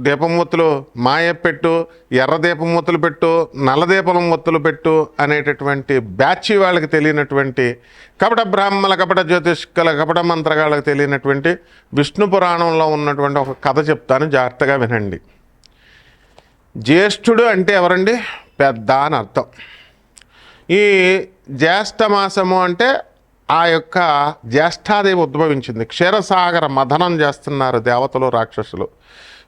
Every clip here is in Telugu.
దీపమూతులు మాయ పెట్టు ఎర్ర దీపమూతులు పెట్టు నల్ల మొత్తులు పెట్టు అనేటటువంటి బ్యాచి వాళ్ళకి తెలియనటువంటి కపట బ్రాహ్మణ కపట జ్యోతిష్కల కపట మంత్రగాళ్ళకి తెలియనటువంటి విష్ణు పురాణంలో ఉన్నటువంటి ఒక కథ చెప్తాను జాగ్రత్తగా వినండి. జ్యేష్ఠుడు అంటే ఎవరండి? పెద్ద అని అర్థం. ఈ జ్యేష్ఠమాసము అంటే ఆ యొక్క జ్యేష్ఠాదేవి ఉద్భవించింది. క్షీరసాగర మథనం చేస్తున్నారు దేవతలు రాక్షసులు.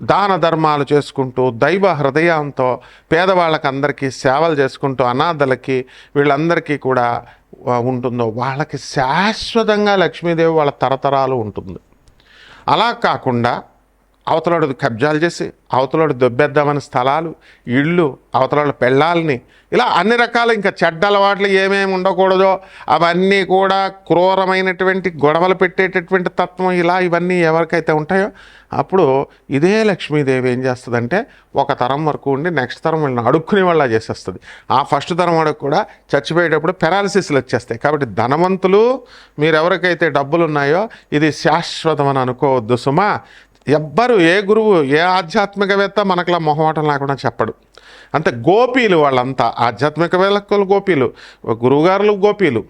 దాన ధర్మాలు చేసుకుంటూ దైవ హృదయంతో పేదవాళ్ళకి అందరికీ సేవలు చేసుకుంటూ అనాథలకి వీళ్ళందరికీ కూడా ఉంటుందో వాళ్ళకి శాశ్వతంగా లక్ష్మీదేవి వాళ్ళ తరతరాలు ఉంటుంది. అలా కాకుండా అవతలాడు కబ్జాలు చేసి అవతలాడు దొబ్బేద్దామని స్థలాలు ఇళ్ళు అవతలాడు పెళ్ళాలని ఇలా అన్ని రకాల ఇంకా చెడ్డ అలవాట్లు ఏమేమి ఉండకూడదో అవన్నీ కూడా క్రూరమైనటువంటి గొడవలు పెట్టేటటువంటి తత్వం ఇలా ఇవన్నీ ఎవరికైతే ఉంటాయో అప్పుడు ఇదే లక్ష్మీదేవి ఏం చేస్తుందంటే ఒక తరం వరకు ఉండి నెక్స్ట్ తరం వాళ్ళని అడుక్కునే వాళ్ళ చేసేస్తుంది. ఆ ఫస్ట్ తరం వాడికి కూడా చచ్చిపోయేటప్పుడు పెరాలసిస్లు వచ్చేస్తాయి. కాబట్టి ధనవంతులు మీరు ఎవరికైతే డబ్బులు ఉన్నాయో ఇది శాశ్వతం అని అనుకోవద్దు సుమా. ఎవ్వరు ఏ గురువు ఏ ఆధ్యాత్మికవేత్త మనకులా మొహమాటం లేకుండా చెప్పడు. అంతే గోపీలు వాళ్ళంతా ఆధ్యాత్మికవేత్తలు గోపీలు గురువుగారులు గోపీలు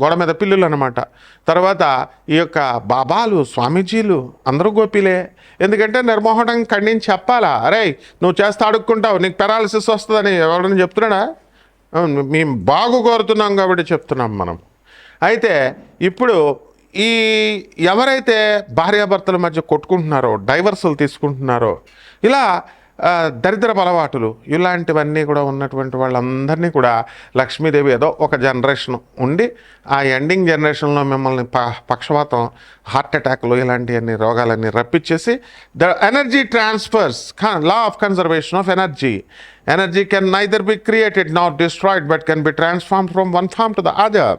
గోడ మీద పిల్లులు అనమాట తర్వాత ఈ యొక్క బాబాలు స్వామీజీలు అందరూ గోపీలే. ఎందుకంటే నిర్మోహటం ఖండించి చెప్పాలా? అరే నువ్వు చేస్తే అడుక్కుంటావు నీకు పెరాలసిస్ వస్తుందని ఎవరైనా చెప్తున్నాడా? మేము బాగు కోరుతున్నాం కాబట్టి చెప్తున్నాం మనం. అయితే ఇప్పుడు ఈ ఎవరైతే భార్యాభర్తల మధ్య కొట్టుకుంటున్నారో డైవర్సులు తీసుకుంటున్నారో ఇలా దరిద్రపు అలవాటులు ఇలాంటివన్నీ కూడా ఉన్నటువంటి వాళ్ళందరినీ కూడా లక్ష్మీదేవి ఏదో ఒక జనరేషన్ ఉండి ఆ ఎండింగ్ జనరేషన్లో మిమ్మల్ని ప పక్షవాతం హార్ట్ అటాక్లు ఇలాంటివన్నీ రోగాలన్నీ రప్పించేసి the energy transfers law of conservation of energy. Energy can neither be created not destroyed but can be transform from one form to the other.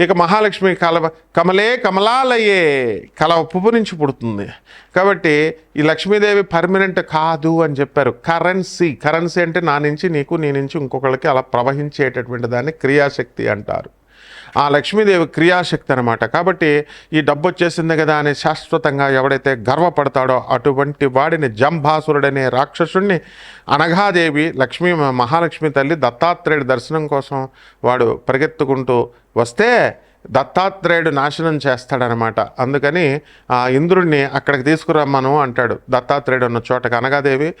ఇక మహాలక్ష్మి కలవ కమలే కమలాలయే కల పువ్వు నుంచి పుడుతుంది. కాబట్టి ఈ లక్ష్మీదేవి పర్మనెంట్ కాదు అని చెప్పారు. కరెన్సీ కరెన్సీ అంటే నా నుంచి నీకు నీ నుంచి ఇంకొకళ్ళకి అలా ప్రవహించేటటువంటి దాన్ని క్రియాశక్తి అంటారు. ఆ లక్ష్మీదేవి క్రియాశక్తి అనమాట కాబట్టి ఈ డబ్బు వచ్చేసింది కదా అని శాశ్వతంగా ఎవడైతే గర్వపడతాడో అటువంటి వాడిని జంభాసురుడనే రాక్షసుణ్ణి అనఘాదేవి లక్ష్మీ మహాలక్ష్మి తల్లి దత్తాత్రేయుడి దర్శనం కోసం వాడు పరిగెత్తుకుంటూ వస్తే దత్తాత్రేయుడు నాశనం చేస్తాడనమాట. అందుకని ఆ ఇంద్రుడిని అక్కడికి తీసుకురమ్మను అంటాడు. దత్తాత్రేయుడు ఉన్న చోట కనగాదేవి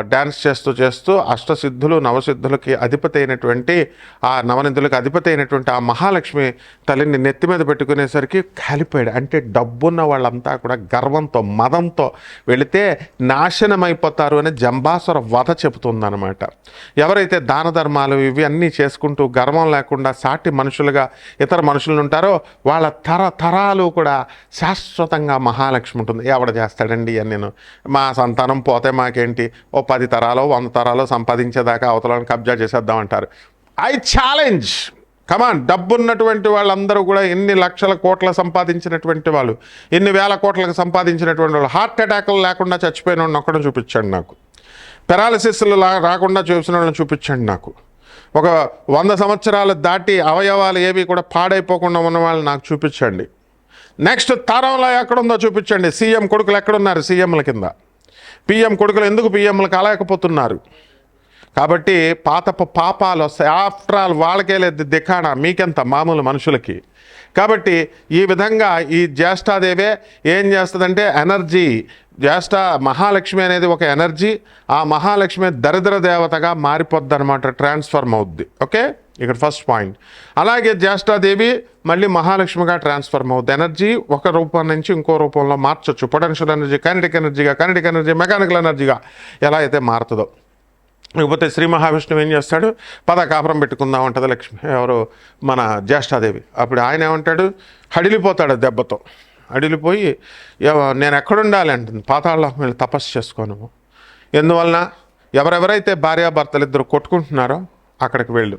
డ్యాన్స్ చేస్తూ చేస్తూ అష్టసిద్ధులు నవసిద్ధులకి అధిపతి అయినటువంటి ఆ నవనిధులకు అధిపతి అయినటువంటి ఆ మహాలక్ష్మి తల్లిని నెత్తి మీద పెట్టుకునేసరికి కాలిపోయాడు. అంటే డబ్బున్న వాళ్ళంతా కూడా గర్వంతో మదంతో వెళితే నాశనం అయిపోతారు అని జంబాసుర వధ చెబుతుందనమాట. ఎవరైతే దాన ధర్మాలు ఇవి అన్నీ చేసుకుంటూ గర్వం లేకుండా సాటి మనుషులుగా ఇతర మనుషులు ఉంటారో వాళ్ళ తరతరాలు కూడా శాశ్వతంగా మహాలక్ష్మి ఉంటుంది. ఎవడ చేస్తాడండి అని నేను మా సంతానం పోతే మాకేంటి? ఓ పది తరాలో వంద తరాలో సంపాదించేదాకా అవతలను కబ్జా చేసేద్దాం అంటారు. I challenge! కమాన్ డబ్బున్నటువంటి వాళ్ళందరూ కూడా ఎన్ని లక్షల కోట్ల సంపాదించినటువంటి వాళ్ళు ఎన్ని వేల కోట్లకు సంపాదించినటువంటి వాళ్ళు హార్ట్ అటాక్లు లేకుండా చచ్చిపోయిన వాడిని ఒక్కడం చూపించండి నాకు. పెరాలసిస్లు రాకుండా చూసిన వాళ్ళని చూపించండి నాకు. ఒక వంద సంవత్సరాలు దాటి అవయవాలు ఏవి కూడా పాడైపోకుండా ఉన్న వాళ్ళని నాకు చూపించండి. నెక్స్ట్ తరంలో ఎక్కడుందో చూపించండి. సీఎం కొడుకులు ఎక్కడున్నారు? సీఎంల కింద. పిఎం కొడుకులు ఎందుకు పిఎంలు కాలేకపోతున్నారు కాబట్టి పాతపు పాపాలు వస్తాయి ఆఫ్టర్ ఆల్ వాళ్ళకే లేదు దిఖాణ మీకెంత? మామూలు మనుషులకి. కాబట్టి ఈ విధంగా ఈ జ్యేష్ఠాదేవే ఏం చేస్తుందంటే ఎనర్జీ జ్యేష్ఠ మహాలక్ష్మి అనేది ఒక ఎనర్జీ ఆ మహాలక్ష్మి దరిద్ర దేవతగా మారిపోద్ది అనమాట ట్రాన్స్ఫర్మ్ అవుద్ది. ఓకే? ఇక్కడ ఫస్ట్ పాయింట్. అలాగే జ్యేష్ఠాదేవి మళ్ళీ మహాలక్ష్మిగా ట్రాన్స్ఫర్మ్ అవుద్ది. ఎనర్జీ ఒక రూపం నుంచి ఇంకో రూపంలో మార్చొచ్చు. పొటెన్షియల్ ఎనర్జీ కైనటిక్ ఎనర్జీగా కైనటిక్ ఎనర్జీ మెకానికల్ ఎనర్జీగా ఎలా అయితే మారుతుందో. ఇకపోతే శ్రీ మహావిష్ణువు ఏం చేస్తాడు? పద కాపురం పెట్టుకుందాం అంటది లక్ష్మి. ఎవరు మన జ్యేష్ఠాదేవి. అప్పుడు ఆయన ఏమంటాడు? హడిలిపోతాడు దెబ్బతో. అడిలిపోయి నేను ఎక్కడుండాలి? అంటుంది. పాతాళం వెళ్ళి తపస్సు చేసుకోను ఎందువలన? ఎవరెవరైతే భార్యాభర్తలు ఇద్దరు కొట్టుకుంటున్నారో అక్కడికి వెళ్ళు.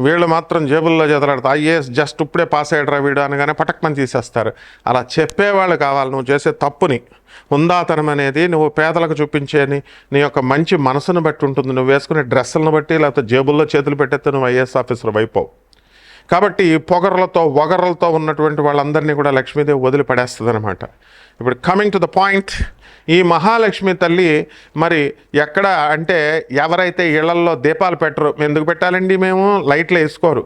వీళ్ళు మాత్రం జేబుల్లో చేతలాడతారు ఐఏఎస్ జస్ట్ ఇప్పుడే పాస్ అయ్యాడరా వీడు అనగానే పటక్మని తీసేస్తారు. అలా చెప్పేవాళ్ళు కావాలి నువ్వు చేసే తప్పుని. ఉందాతనం అనేది నువ్వు పేదలకు చూపించేని నీ యొక్క మంచి మనసును బట్టి ఉంటుంది. నువ్వు వేసుకునే డ్రెస్సులను బట్టి లేకపోతే జేబుల్లో చేతులు పెట్టేస్తే నువ్వు ఐఏఎస్ ఆఫీసర్ అయిపోవు కాబట్టి ఈ పొగర్లతో వగర్లతో ఉన్నటువంటి వాళ్ళందరినీ కూడా లక్ష్మీదేవి వదిలిపడేస్తుంది అనమాట ఇప్పుడు కమింగ్ టు ద పాయింట్ ఈ మహాలక్ష్మి తల్లి మరి ఎక్కడ అంటే ఎవరైతే ఇళ్ళల్లో దీపాలు పెట్టరు ఎందుకు పెట్టాలండి మేము? లైట్లు వేసుకోరు.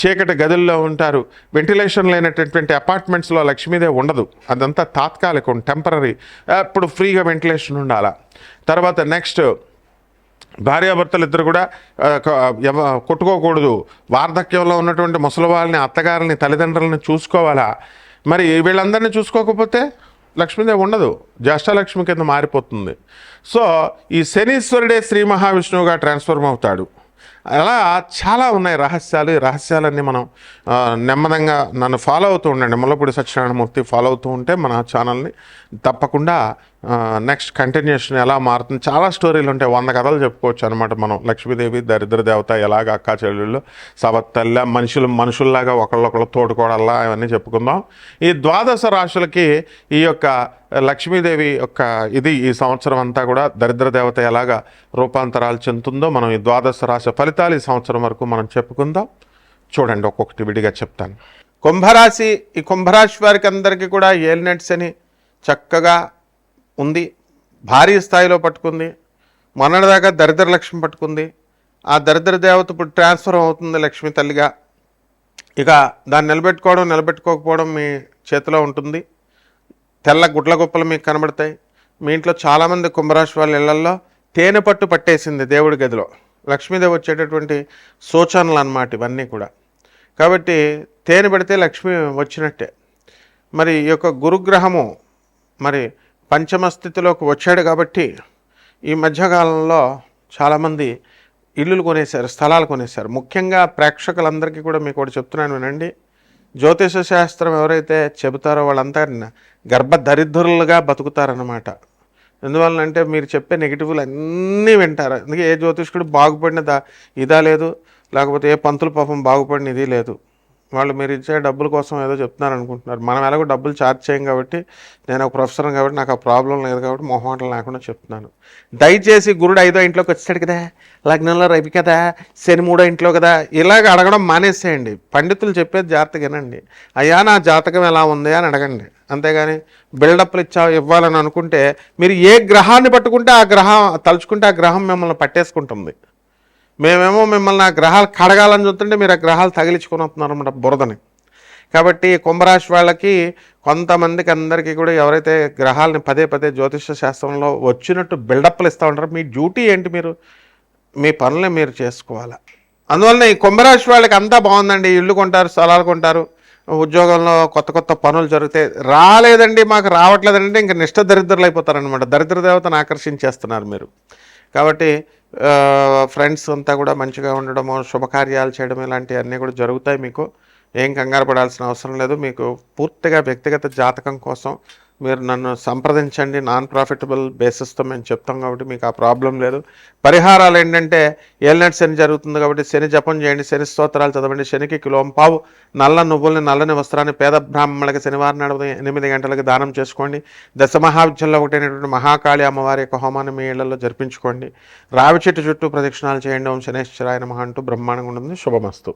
చీకటి గదుల్లో ఉంటారు. వెంటిలేషన్ లేనటువంటి అపార్ట్మెంట్స్లో లక్ష్మీదేవి ఉండదు. అదంతా తాత్కాలికం టెంపరీ అప్పుడు ఫ్రీగా వెంటిలేషన్ ఉండాలా. తర్వాత నెక్స్ట్ భార్యాభర్తలు ఇద్దరు కూడా కొట్టుకోకూడదు. వార్ధక్యంలో ఉన్నటువంటి ముసలి వాళ్ళని అత్తగారిని తల్లిదండ్రులని చూసుకోవాలా? మరి వీళ్ళందరినీ చూసుకోకపోతే లక్ష్మీదేవి ఉండదు. జ్యేష్ఠలక్ష్మి కింద మారిపోతుంది. సో ఈ శనీశ్వరుడే శ్రీ మహావిష్ణువుగా ట్రాన్స్ఫర్మ్ అవుతాడు. అలా చాలా ఉన్నాయి రహస్యాలు. ఈ రహస్యాలన్నీ మనం నెమ్మదంగా నన్ను ఫాలో అవుతూ ఉండండి. ముల్లపూడి సత్యనారాయణమూర్తి ఫాలో అవుతూ ఉంటే మన ఛానల్ని తప్పకుండా నెక్స్ట్ కంటిన్యూషన్ ఎలా మారుతుంది. చాలా స్టోరీలు ఉంటాయి. వంద కథలు చెప్పుకోవచ్చు అనమాట మనం. లక్ష్మీదేవి దరిద్ర దేవత ఎలాగ అక్కా చెల్లెళ్ళు సవత్తల్ల మనుషులు మనుషుల్లాగా ఒకళ్ళొకళ్ళు తోడుకోవడల్లా అవన్నీ చెప్పుకుందాం. ఈ ద్వాదశ రాశులకి ఈ యొక్క లక్ష్మీదేవి యొక్క ఇది ఈ సంవత్సరం అంతా కూడా దరిద్ర దేవత ఎలాగా రూపాంతరాలు చెందుతుందో మనం ఈ ద్వాదశ రాశి ఫలితాలు ఈ సంవత్సరం వరకు మనం చెప్పుకుందాం. చూడండి ఒక్కొక్కటి విడిగా చెప్తాను. కుంభరాశి ఈ కుంభరాశి వారికి అందరికీ కూడా ఏలినట్స్ అని చక్కగా ఉంది. భారీ స్థాయిలో పట్టుకుంది. మొన్నటిదాకా దరిద్ర లక్ష్మి పట్టుకుంది. ఆ దరిద్ర దేవత ఇప్పుడు ట్రాన్స్ఫర్ అవుతుంది లక్ష్మి తల్లిగా. ఇక దాన్ని నిలబెట్టుకోవడం నిలబెట్టుకోకపోవడం మీ చేతిలో ఉంటుంది. తెల్ల గుడ్ల గుప్పలు మీకు కనబడతాయి. మీ ఇంట్లో చాలామంది కుంభరాశి వాళ్ళ ఇళ్ళల్లో తేనె పట్టు పట్టేసింది దేవుడి గదిలో. లక్ష్మీదేవి వచ్చేటటువంటి సూచనలు అన్నమాట ఇవన్నీ కూడా. కాబట్టి తేనె పెడితే లక్ష్మి వచ్చినట్టే. మరి ఈ యొక్క గురుగ్రహము మరి పంచమ స్థితిలోకి వచ్చాడు కాబట్టి ఈ మధ్యకాలంలో చాలామంది ఇల్లులు కొనేశారు స్థలాలు కొనేశారు. ముఖ్యంగా ప్రేక్షకులందరికీ కూడా మీకు ఒకటి చెప్తున్నాను వినండి. జ్యోతిష శాస్త్రం ఎవరైతే చెబుతారో వాళ్ళంతా గర్భ దరిద్రులుగా బతుకుతారన్నమాట. ఎందువల్లంటే మీరు చెప్పే నెగిటివ్లు అన్నీ వింటారు. అందుకే ఏ జ్యోతిష్కుడు బాగుపడిన దా ఇదా లేదు. లేకపోతే ఏ పంతులు పాపం బాగుపడిన ఇది లేదు. వాళ్ళు మీరు ఇచ్చే డబ్బుల కోసం ఏదో చెప్తున్నారు అనుకుంటున్నారు. మనం ఎలాగో డబ్బులు ఛార్జ్ చేయం కాబట్టి నేను ఒక ప్రొఫెసర్ కాబట్టి నాకు ఆ ప్రాబ్లం లేదు కాబట్టి మొహమాటలు లేకుండా చెప్తున్నాను. దయచేసి గురుడు ఐదో ఇంట్లోకి వచ్చాడు కదా లగ్నంలో రవి కదా శని మూడో ఇంట్లో కదా ఇలాగ అడగడం మానేసేయండి. పండితులు చెప్పేది జాగ్రత్తగా అయ్యా నా జాతకం ఎలా ఉంది అని అడగండి. అంతేగాని బిల్డప్లు ఇచ్చా ఇవ్వాలని అనుకుంటే మీరు ఏ గ్రహాన్ని పట్టుకుంటే ఆ గ్రహం తలుచుకుంటే ఆ గ్రహం మిమ్మల్ని పట్టేసుకుంటుంది. మేమేమో మిమ్మల్ని ఆ గ్రహాలు కడగాలని చూస్తుంటే మీరు ఆ గ్రహాలు తగిలించుకొని వస్తున్నారు అనమాట బురదని. కాబట్టి కుంభరాశి వాళ్ళకి కొంతమందికి అందరికీ కూడా ఎవరైతే గ్రహాలని పదే పదే జ్యోతిష శాస్త్రంలో వచ్చినట్టు బిల్డప్లు ఇస్తూ ఉంటారో మీ డ్యూటీ ఏంటి మీరు? మీ పనులే మీరు చేసుకోవాలి? అందువలన ఈ కుంభరాశి వాళ్ళకి అంతా బాగుందండి. ఇల్లు కొంటారు స్థలాలు కొంటారు ఉద్యోగంలో కొత్త కొత్త పనులు జరుగుతాయి రాలేదండి మాకు రావట్లేదంటే ఇంకా నిష్ట దరిద్రులు అయిపోతారనమాట దరిద్ర దేవతను ఆకర్షించేస్తున్నారు మీరు. కాబట్టి ఫ్రెండ్స్ అంతా కూడా మంచిగా ఉండడము శుభకార్యాలు చేయడం ఇలాంటివన్నీ కూడా జరుగుతాయి మీకు. ఏం కంగారు పడాల్సిన అవసరం లేదు. మీకు పూర్తిగా వ్యక్తిగత జాతకం కోసం మీరు నన్ను సంప్రదించండి నాన్ ప్రాఫిటబుల్ బేసిస్తో మేము చెప్తాం కాబట్టి మీకు ఆ ప్రాబ్లం లేదు. పరిహారాలు ఏంటంటే ఏలినట్ శని జరుగుతుంది కాబట్టి శని జపం చేయండి శని స్తోత్రాలు చదవండి శనికి కిలోం పావు నల్ల నువ్వుల్ని నల్లని వస్త్రాన్ని పేద బ్రాహ్మణులకి శనివారం నాడు ఎనిమిది గంటలకు దానం చేసుకోండి. దశ మహావిద్యల్లో ఒకటైనటువంటి మహాకాళి అమ్మవారి యొక్క హోమాన్ని మీ ఇళ్ళలో జరిపించుకోండి. రావి చెట్టు చుట్టూ ప్రదక్షిణాలు చేయండి. ఓం శనేశ్వరాయ నమ అంటూ బ్రహ్మాండంగా ఉంటుంది. శుభమస్తు.